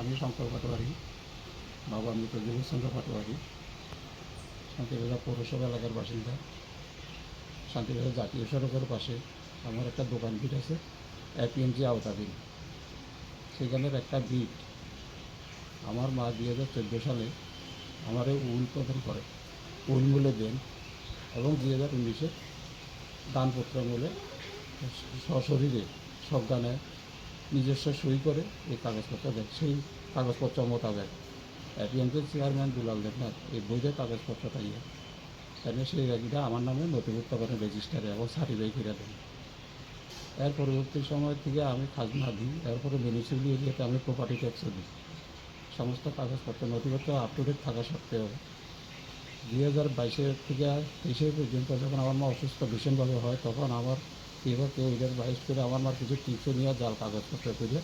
আমি শঙ্কর পাটোয়ারি, বাবা মৃত দিলীপ চন্দ্র পাটোয়ারি শান্তিবাজার পৌরসভা এলাকার বাসিন্দা। শান্তিবাজার জাতীয় সড়কের পাশে আমার একটা দোকান বিট আছে এপিএমজি আওতাধীন। সেখানের একটা বিট আমার মা দুই হাজার চোদ্দ সালে আমার উল প্রদান করে, উল মূল্যে দেন এবং দুই হাজার উনিশে দানপত্র মূলে সশরীরে সজ্ঞানে নিজস্ব সই করে এই কাগজপত্র দেন সেই কাগজপত্র মোতাবেক এপিএমসির চেয়ারম্যান দুলাল দেবনাথ এই বৈধ কাগজপত্রটা ইয়ে তাহলে সেই গাড়িটা আমার নামে নথিভুক্ত করেন রেজিস্টারে এবং সার্টিফাই করে দেন এর পরবর্তী সময় থেকে আমি খাজনা দিই এরপরে মিউনিসিপ্যালি এরিয়াতে আমি প্রপার্টি ট্যাক্সও দিই। সমস্ত কাগজপত্র নথিপত্র আপ টু ডেট থাকা সত্ত্বেও দুই হাজার বাইশের থেকে তেইশে পর্যন্ত যখন আমার মা অসুস্থ ভীষণভাবে হয়, তখন আমার কেউ কেউ এদের বাইশ করে আমার মার কিছু টিপসও নিয়ে জাল কাগজপত্র করে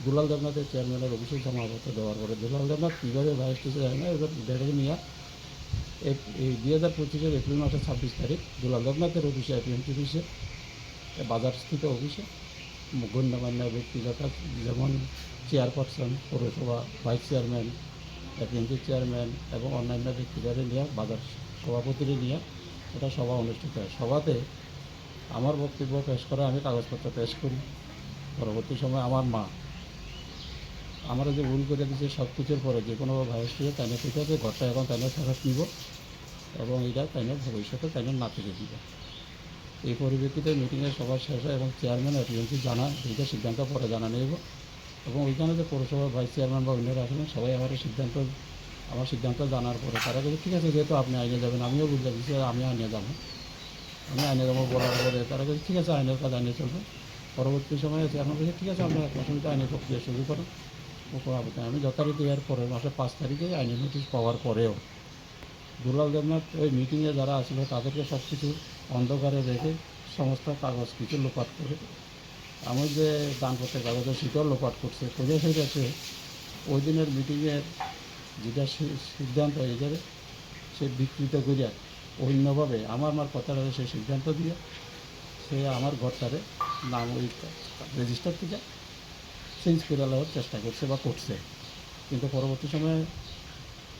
দুলাল দেবনাথের চেয়ারম্যানের অফিসে জমাপত্র দেওয়ার পরে দুলাল দেবনাথ কীভাবে বাইশ টিপসে যায় না, এবার বেড়ে নিয়ে এই- দুই হাজার পঁচিশের এপ্রিল মাসের ছাব্বিশ তারিখ দুলাল দেবনাথের অফিসে এপিএমসি অফিসে বাজারস্থিত অফিসে গণ্যমান্য ব্যক্তিগত যেমন চেয়ারপারসন, পৌরসভা ভাইস চেয়ারম্যান এপিএমসি চেয়ারম্যান এবং অন্যান্য ব্যক্তিদের নিয়ে, বাজার সভাপতিরে নিয়ে এটা সভা অনুষ্ঠিত হয়। সভাতে আমার বক্তব্য পেশ করে, আমি কাগজপত্র পেশ করি। পরবর্তী সময় আমার মা আমরা যে ভুল করে দিয়েছে সব কিছুর পরে যে কোনো ভাইস থেকে তাই ঠিক আছে, ঘরটা এখন তাই ফেরত নিব এবং এটা তাই ভবিষ্যতে তাই না ফিরে দিব। এই পরিপ্রেক্ষিতে মিটিংয়ের সভা শেষ হয় এবং চেয়ারম্যান এপিএমসি জানা এইটা সিদ্ধান্ত পরে জানা নেব এবং ওইখানে যে পৌরসভার ভাইস চেয়ারম্যান বা অন্যরা আছেন, সবাই আমার সিদ্ধান্ত আমার সিদ্ধান্ত জানার পরে তারা বলে, ঠিক আছে, যেহেতু আপনি আইনে যাবেন, আমিও বুঝতে দিচ্ছি আমি আইনে যাব। আমি আইনে যাব বলার পরে তারা বলে, ঠিক আছে, আইনের কাজ আইনে চলবে। পরবর্তী সময়ে চেয়ারম্যান বলছে ঠিক আছে, আমরা এক মাসের মধ্যে আইনের প্রক্রিয়া শুরু কোনো আপত্তি আমি যথারীতি এর পরের মাসের পাঁচ তারিখে আইনের নোটিশ পাওয়ার পরেও। দুলাল দেবনাথ ওই মিটিংয়ে যারা আসলো, তাদেরকে সব কিছু অন্ধকারে রেখে সমস্ত কাগজ কিছু লোপাট করে আমার যে দানপত্রের কাগজের সেটাও লোপাট করছে করে সেটাছে ওই দিনের মিটিংয়ের যেটা সিদ্ধান্ত এদের সে বিকৃত করিয়া অন্যভাবে আমার আমার কথাটা সে সিদ্ধান্ত দিয়ে সে আমার ঘরটারে নাম ওই রেজিস্টার থেকে চেঞ্জ করে নেওয়ার চেষ্টা করছে বা করছে। কিন্তু পরবর্তী সময়ে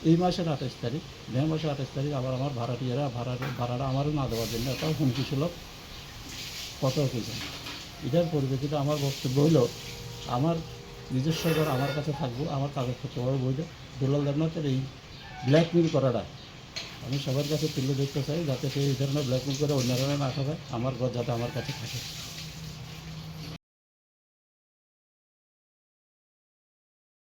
এই মাসের আঠাশ তারিখ, মে মাসের আঠাশ তারিখ আবার আমার ভাড়াটিয়ারা ভাড়া ভাড়াটা আমারও না দেওয়ার জন্য একটা হুমকি ছিল। কত কিছু এটার পরিপ্রেক্ষিতে আমার বক্তব্য হলো আমার নিজস্ব ঘর আমার কাছে থাকব, আমার কাগজপত্র বইলে দুলাল দেবনাথের এই ব্ল্যাকমেল করাটা আমি সবার কাছে তুলে দেখতে চাই যাতে সেই ধরনের ব্ল্যাকমেল করে অন্যরা না থাকে আমার ঘর যাতে আমার কাছে থাকে।